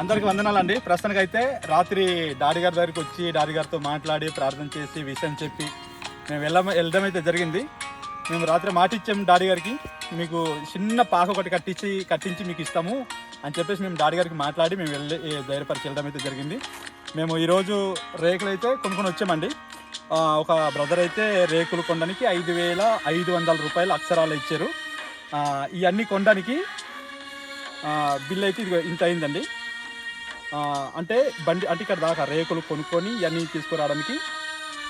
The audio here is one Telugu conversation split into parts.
అందరికి వందనాలండి. ప్రస్తుతానికి అయితే రాత్రి డాడీ గారి దగ్గరికి వచ్చి డాడీ గారితో మాట్లాడి ప్రార్థన చేసి విషయం చెప్పి మేము వెళ్ళ వెళ్ళడం అయితే జరిగింది. మేము రాత్రి మాట ఇచ్చాము డాడీ గారికి. మీకు చిన్న పాక ఒకటి కట్టించి కట్టించి మీకు ఇస్తాము అని చెప్పేసి మేము డాడీ గారికి మాట్లాడి మేము వెళ్ళి ధైర్యపరిచి వెళ్ళడం అయితే జరిగింది. మేము ఈరోజు రేకులు అయితే కొనుక్కొని వచ్చామండి. ఒక బ్రదర్ అయితే రేకులు కొనడానికి ఐదు వేల ఐదు వందల రూపాయలు అక్షరాలు ఇచ్చారు. ఇవన్నీ కొనడానికి బిల్ అయితే ఇంత అయిందండి. అంటే బండి అంటే ఇక్కడ దాకా రేకులు కొనుక్కొని ఇవన్నీ తీసుకురావడానికి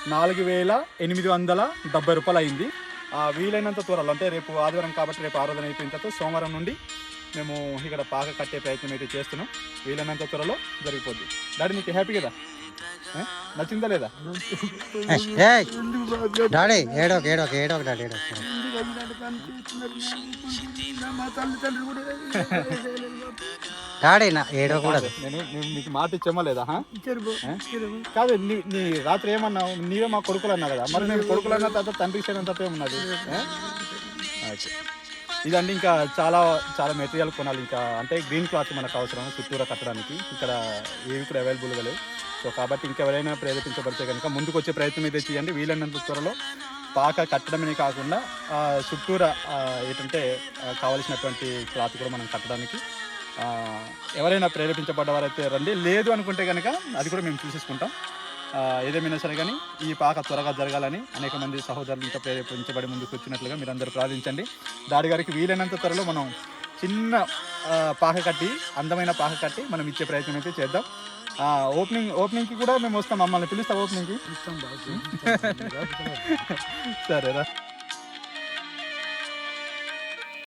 నాలుగు వేల ఎనిమిది వందల డెబ్బై రూపాయలు అయింది. ఆ, వీలైనంత త్వరలో అంటే రేపు ఆదివారం కాబట్టి రేపు ఆరాధన అయిపోయిన తర్వాత సోమవారం నుండి మేము ఇక్కడ పాక కట్టే ప్రయత్నం అయితే చేస్తున్నాం. వీలైనంత త్వరలో జరిగిపోద్ది. డాడీ నీకు హ్యాపీ కదా? నచ్చిందా లేదా? డాడీ ఏడోక ఏడోక ఏడోక డాడీ ఏడోక. మా తల్లి తండ్రి కూడా డాడీ నా ఏడోకూడదు నేను నేను నీకు మాట ఇచ్చామా లేదా హా? కాదు నీ నీ రాత్రి ఏమన్నావు? నీవే మా కొడుకులు అన్నా కదా. మరి నేను కొడుకులు అన్న తర్వాత తండ్రి ఇచ్చాను తప్పేమున్నది ఏ? ఓకే. ఇదండి ఇంకా చాలా చాలా మెటీరియల్ కొనాలి ఇంకా. అంటే గ్రీన్ క్లాత్ మనకు అవసరం చుట్టూరా కట్టడానికి. ఇక్కడ ఏవి కూడా అవైలబుల్గా లేవు. సో కాబట్టి ఇంకెవరైనా ప్రేరేపించబడితే కనుక ముందుకు వచ్చే ప్రయత్నం అయితే చేయండి. వీలైనంత త్వరలో పాక కట్టడమే కాకుండా ఆ, చుట్టూరా ఆ, ఏంటంటే ఆ, కావలసినటువంటి క్లాత్ కూడా మనం కట్టడానికి ఎవరైనా ప్రేరేపించబడ్డవారైతే రండి. లేదు అనుకుంటే కనుక అది కూడా మేము చూసేసుకుంటాం. ఏదేమైనా సరే కానీ ఈ పాక త్వరగా జరగాలని అనేక మంది సహోదరులు ఇంకా ప్రేరేపించబడి ముందుకు వచ్చినట్లుగా మీరు అందరూ ప్రార్థించండి. దాడి గారికి వీలైనంత త్వరలో మనం చిన్న పాక కట్టి అందమైన పాక కట్టి మనం ఇచ్చే ప్రయత్నం అయితే చేద్దాం. ఆ, ఓపెనింగ్ ఓపెనింగ్కి కూడా మేము వస్తాం. మమ్మల్ని పిలుస్తాం ఓపెనింగ్కి. సరేరా.